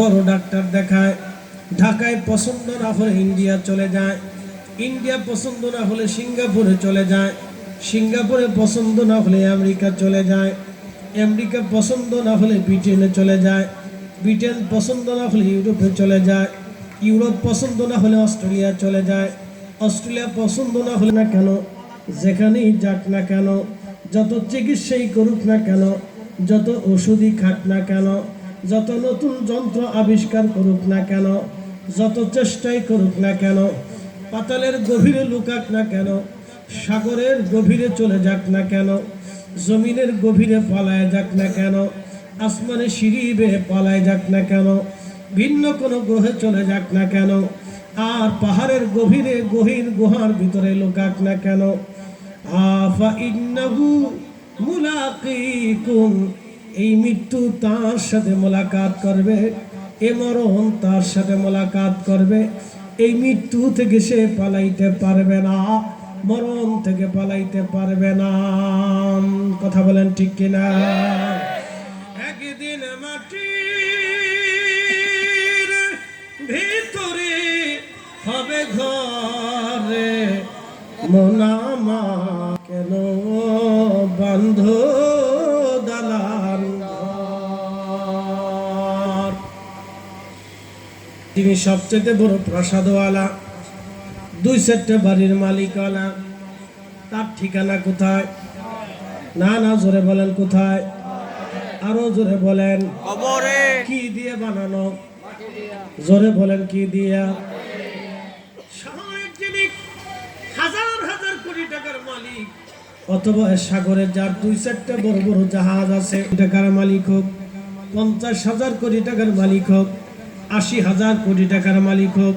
বড় ডাক্তার দেখায়, ঢাকায় পছন্দ না হলে ইন্ডিয়া চলে যায়, ইন্ডিয়া পছন্দ না হলে সিঙ্গাপুরে চলে যায়, সিঙ্গাপুরে পছন্দ না হলে আমেরিকা চলে যায়, আমেরিকা পছন্দ না হলে ব্রিটেনে চলে যায়, ব্রিটেন পছন্দ না হলে ইউরোপে চলে যায়, ইউরোপ পছন্দ না হলে অস্ট্রেলিয়া চলে যায়, অস্ট্রেলিয়া পছন্দ না হলে না কেন, যেখানেই যাক না কেন, যত চিকিৎসাই করুক না কেন, যত ওষুধই খাক না কেন যত নতুন যন্ত্র আবিষ্কার করুক না কেন, যত চেষ্টাই করুক না কেন, পাতালের গভীরে লুকাক না কেন, সাগরের গভীরে চলে যাক না কেন, জমিনের গভীরে পালায় যাক না কেন, আসমানে সিঁড়ি বেয়ে পালায় যাক না কেন, ভিন্ন কোনো গ্রহে চলে যাক না কেন, আর পাহাড়ের গভীরে গহীর গুহার ভিতরে লুকাক না কেন। আফা ইন্নাহু মুলাকিকুম এই মৃত্যু তার সাথে মোলাকাত করবে, এ মরণ তার সাথে মোলাকাত করবে। এই মৃত্যু থেকে সে পালাইতে পারবে না, মরণ থেকে পালাইতে পারবে না। কথা বলেন ঠিক কিনা? একদিন মাটির ভিতরে হবে ঘরে, মোনামা কেন বন্ধ তিনি সবচেয়ে বড় প্রসাদওয়ালা। দুই চারটে বাড়ির মালিকওয়ালা তার ঠিকানা কোথায়? না না জোরে বলেন কোথায়? আরও জোরে বলেন। কবরে। কি দিয়ে বানানো? জোরে বলেন কি দিয়া? হাজার হাজার কোটি টাকার মালিক অথবা এ সাগরে যার দুই চারটা বড় বড় জাহাজ আছে টাকার মালিক হোক পঞ্চাশ হাজার কোটি টাকার মালিক হোক আশি হাজার কোটি টাকার মালিক হোক।